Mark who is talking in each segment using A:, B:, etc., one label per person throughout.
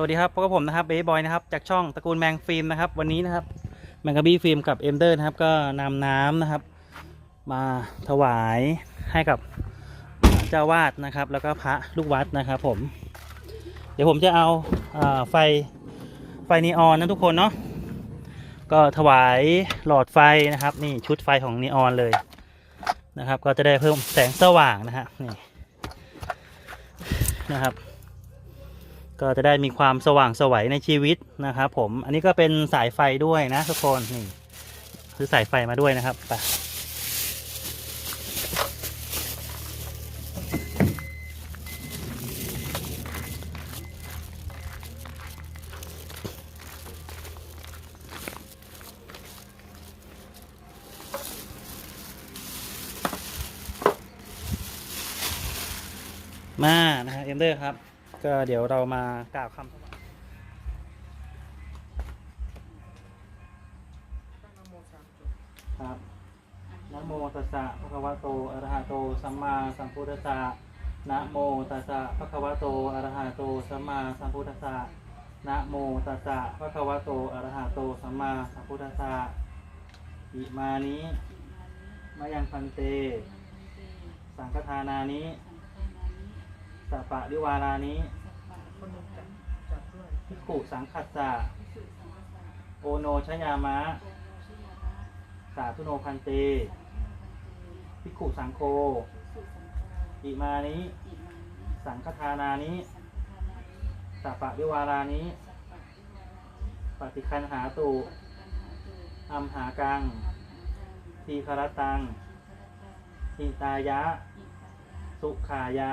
A: วัสดีครับพบกับผมนะครับเบย์บอยนะครับจากช่องตระกูลแมงฟิล์มนะครับวันนี้นะครับแมงกะบี้ฟิล์มกับเอ็มเดอร์นะครับก็นำน้ำนะครับ มาถวายให้กับเจ้าวาดนะครับ แล้วก็พระลูกวัดนะครับผม เดี๋ยวผมจะเอาอ่อไฟไฟนีออนนะทุกคนเนาะก็ถวายหลอดไฟนะครับนี่ชุดไฟของนีออนเลยนะครับ ก็จะได้เพิ่มแสงสว่างนะฮะนี่นะครับ ก็จะได้มีความสว่างสวัยในชีวิตนะครับผมอันนี้ก็เป็นสายไฟด้วยนะทุกคนนี่คือสายไฟมาด้วยนะครับไปมานะฮะเอ็มเดอร์ครับ ก็เดี๋ยวเรามากล่าวคำถวายครับนะโมตัสสะภะคะวะโตอะระหะโตสัมมาสัมพุทธัสสะนะโมตัสสะภะคะวะโตอะระหะโตสัมมาสัมพุทธัสสะนะโมตัสสะภะคะวะโตอะระหะโตสัมมาสัมพุทธัสสะอิมานิมายังพันเต สังฆทานานิ สัปปะริวารานิ
B: คนหนึ่งจับจับด้
A: พิกขุสังคัสสะโอโนชยามะ สาธุโนพันเตพิกขุสังโฆอิมานิสังฆทานานิสัปปะริวารานิปฏิคันหาตุอัมหากัง ทีคารตังหิตายะ สุขายะ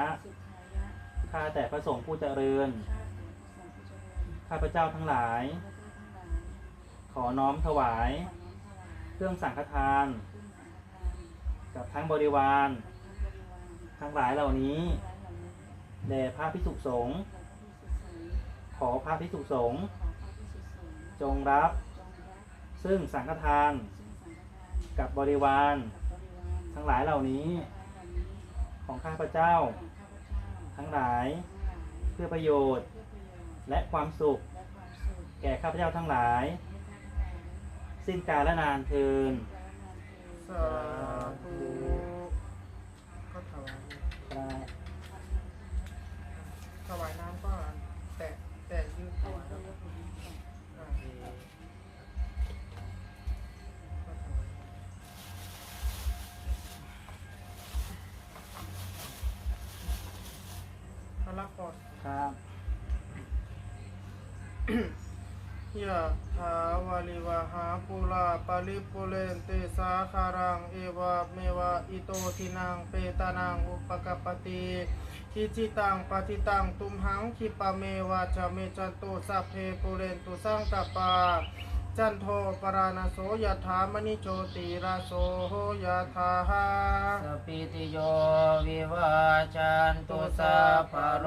A: ข้าแต่พระสงฆ์ผู้เจริญ ข้าพเจ้าทั้งหลาย ขอน้อมถวาย เครื่องสังฆทาน กับทั้งบริวาร ทั้งหลายเหล่านี้แด่พระพิสุสงฆ์ขอพระพิสุสงฆ์จงรับ ซึ่งสังฆทาน กับบริวาร ทั้งหลายเหล่านี้ ของข้าพเจ้า ทั้งหลาย เพื่อประโยชน์ และความสุข แก่ข้าพเจ้าทั้งหลาย สิ้นกาลและนานเทิน
B: สาธุ ก่อน
A: ครับ
B: ยะถาวาลิวหาปุราปาริปุเรนติสาคารัง เอวะเมวะอิโตทินังเปตานังอุปกปปติทิจิตังปฏิตังตุมหังคิปะเมวะจะเมจันตุสัพเพปุเรนตุสังกปา จันโทปราณโสยะถามณิโชติราโสยะถาหา
C: สปิติโยวิวาจันตุสัพพะโร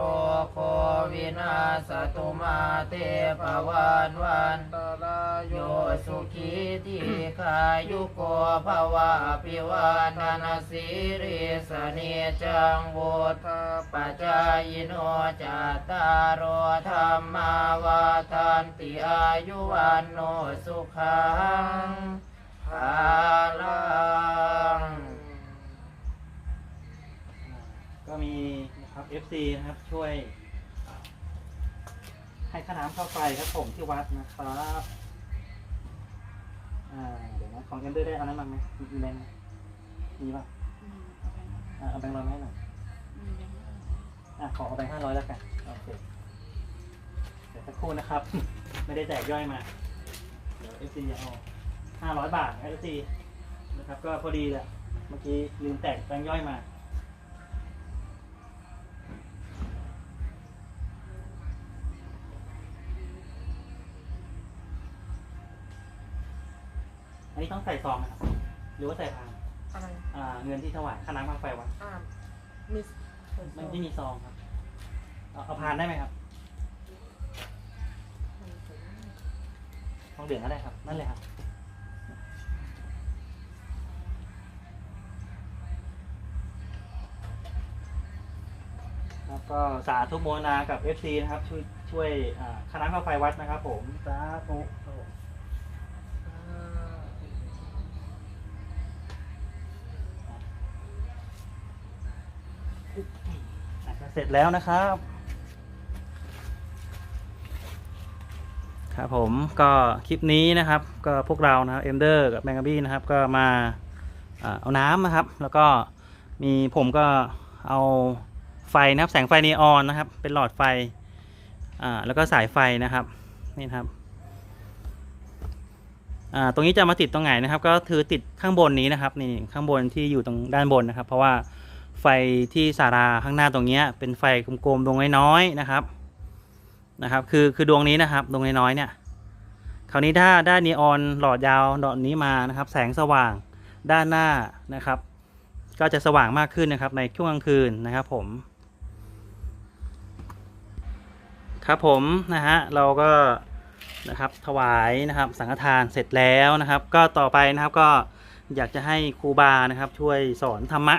C: โควินาสตุมาเตภวันวัน
B: ตาลาย
C: โยสุขีทีขายุโกภวะอภิวาทนาสิริสเนจังวุฒ
B: ทา
C: ปัจจายโนจัตตารโธรรมาวาทันติอายุวันโนสุขังภาลัง
A: ก็มีนะครับ FC นะครับช่วยให้ค่าน้ำค่าไฟครับผมที่วัดนะครับอ่าเดี๋ยวนะของเอ็มได้ได้เอานั้นมาไหมมีแบงค์ไหมมีป่ะอ่าเอาแบงค์ร้อยมาให้หน่อยอะขอเอาแบงค์ห้าร้อยแล้วกันโอเคเดี๋ยวสักครู่นะครับ ไม่ได้แจกย่อยมา เดี๋ยว FC จะเอาห้าร้อยบาท FC นะครับ ก็พอดีแหละเมื่อกี้ลืมแตกแบงค์ย่อยมา อันนี้ต้องใส่ซองนะครับ หรือว่าใส่พาน
B: อะไร
A: อ่าเงินที่ถวายค่าน้ำค่าไฟวัด
B: อ่ามี
A: มันไม่มีซองครับ เอาเอาพานได้ไหมครับ องเหลืองก็ได้ครับ นั่นเลยครับ แล้วก็สาธุโมนากับ FC นะครับ ช่วยช่วยคณะค่าไฟวัดนะครับผมสาธุเสร็จแล้วนะครับ ครับผมก็คลิปนี้นะครับ ก็พวกเรานะครับเอ็มเดอร์กับแมงกะบี้นะครับ ก็มาเอาน้ำนะครับ แล้วก็มีผมก็เอาไฟนะครับแสงไฟนีออนนะครับ เป็นหลอดไฟอ่าแล้วก็สายไฟนะครับนี่นครับอ่าตรงนี้จะมาติดตรงไหนนะครับ ก็คือติดข้างบนนี้นะครับนี่ข้างบนที่อยู่ตรงด้านบนนะครับ เพราะว่าไฟที่สาราข้างหน้าตรงนี้เป็นไฟกลมๆดวงน้อยๆนะครับ นะครับ คือคือดวงนี้นะครับ ดวงน้อยๆเนี่ยคราวนี้ถ้าได้นีออนหลอดยาวหลอดนี้มานะครับ แสงสว่างด้านหน้านะครับ ก็จะสว่างมากขึ้นนะครับ ในช่วงกลางคืนนะครับ ผม ครับผมนะฮะเราก็นะครับถวายนะครับ สังฆทานเสร็จแล้วนะครับ ก็ต่อไปนะครับก็อยากจะให้ครูบานะครับ ช่วยสอนธรรมะ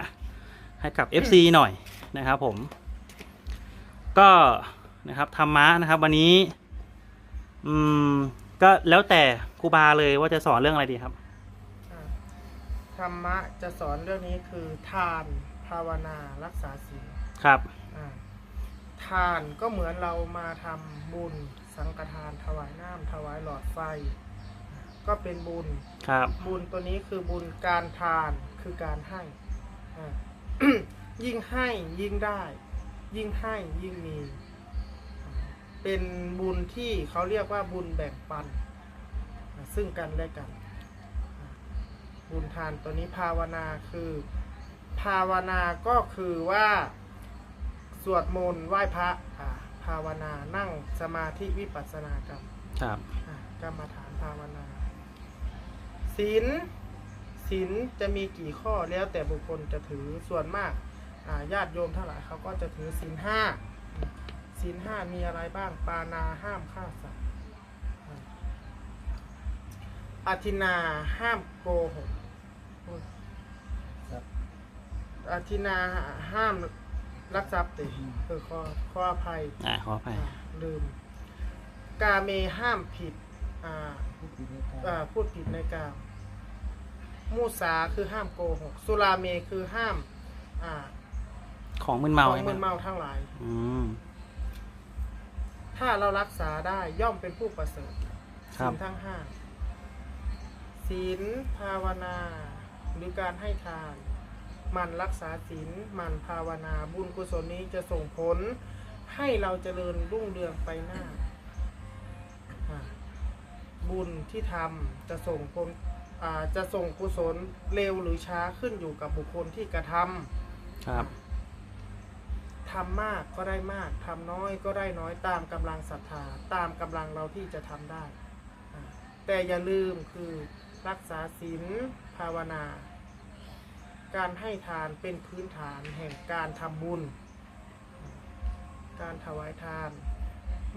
A: ให้กับ FC หน่อยนะครับ ผม ก็ นะครับธรรมะนะครับ วันนี้ อืม ก็แล้วแต่ครูบาเลยว่าจะสอนเรื่องอะไรดีครับ
B: อ่าธรรมะจะสอนเรื่องนี้คือ ทานภาวนารักษาศีล
A: ครับ
B: อ่าทานก็เหมือนเรามาทำบุญสังฆทานถวายน้ำถวายหลอดไฟ ก็เป็นบุญ
A: ครับ
B: บุญตัวนี้คือบุญการทานคือการให้อ่า ยิ่งให้ยิ่งได้ ยิ่งให้ยิ่งมี เป็นบุญที่เขาเรียกว่าบุญแบ่งปันอ่าซึ่งกันและกันอ่าบุญทานตัวนี้ภาวนาคือ ภาวนาก็คือว่า สวดมนต์ไหว้พระอ่าภาวนานั่งสมาธิวิปัสสนากรรม
A: ครับ
B: อะกรรมฐานภาวนาศีลศีลจะมีกี่ข้อแล้วแต่บุคคลจะถือส่วนมากอ่าญาติโยมทั้งหลายเขาก็จะถือศีลห้า ศีลห้ามีอะไรบ้าง ปานาห้ามฆ่าสัตว์อ่าอาทินาห้ามโกหกโอ้ย
A: ครับ
B: อาทินาห้ามรักทรัพย์ติเออขอขออภัย
A: อ่าขออภัย
B: อ่าลืม กาเมห้ามผิดอ่าอ่าพูดผิดในกามมูสาคือห้ามโกหก สุราเมคือห้าม อ่า
A: ของมึนเมา
B: ของ
A: ใช่ไหม
B: มึนเมาทั้งหลาย
A: อืม
B: ถ้าเรารักษาได้ย่อมเป็นผู้ประเสริฐ
A: ครั
B: ศี
A: บ
B: ลทั้งห้าศีลภาวนา หรือการให้ทานมันรักษาศีลมันภาวนาบุญกุศลนี้จะส่งผล ให้เราเจริญรุ่งเรืองไปหน้าอ่าบุญที่ทำจะส่งผลอ่าจะส่งกุศลเร็วหรือช้าขึ้นอยู่กับบุคคลที่กระทำ
A: ครับ
B: ทำมากก็ได้มากทำน้อยก็ได้น้อยตามกำลังศรัทธาตามกำลังเราที่จะทำได้ แต่อย่าลืมคือรักษาศีลภาวนา การให้ทานเป็นพื้นฐานแห่งการทำบุญ การถวายทาน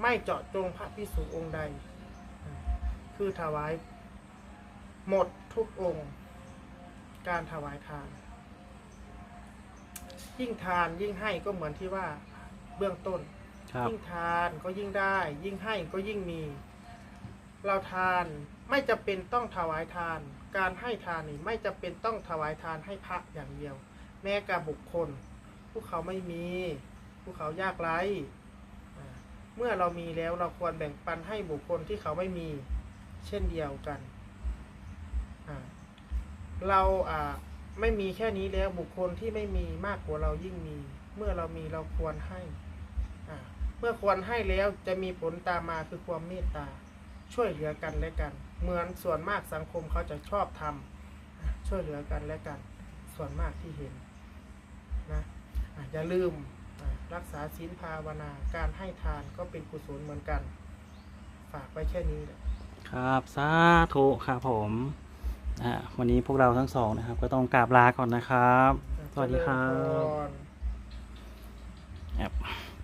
B: ไม่เจาะจงพระพิสุองค์ใด คือถวายหมดทุกองค์ การถวายทาน ยิ่งทานยิ่งให้ก็เหมือนที่ว่าเบื้องต้น
A: ครับ
B: ยิ่งทานก็ยิ่งได้ ยิ่งให้ก็ยิ่งมี เราทานไม่จำเป็นต้องถวายทาน การให้ทานนี่ไม่จำเป็นต้องถวายทานให้พระอย่างเดียว แม้กับบุคคลผู้เขาไม่มีผู้เขายากไร้อ่าเมื่อเรามีแล้วเราควรแบ่งปันให้บุคคลที่เขาไม่มี เช่นเดียวกันอ่าเราอ่า ไม่มีแค่นี้แล้วบุคคลที่ไม่มีมากกว่าเรายิ่งมี เมื่อเรามีเราควรให้เมื่อควรให้แล้วจะมีผลตามมาคือความเมตตา ช่วยเหลือกันและกัน เหมือนส่วนมากสังคมเขาจะชอบทำช่วยเหลือกันและกัน ส่วนมากที่เห็นนะอย่าลืมรักษาศีลภาวนาการให้ทานก็เป็นกุศลเหมือนกัน ฝากไว้แค่นี้แหละ
A: ครับ สาธุครับผม วันนี้พวกเราทั้งสองนะครับ ก็ต้องกราบลาก่อนนะครับ สวัสดีครับ
B: เจญพ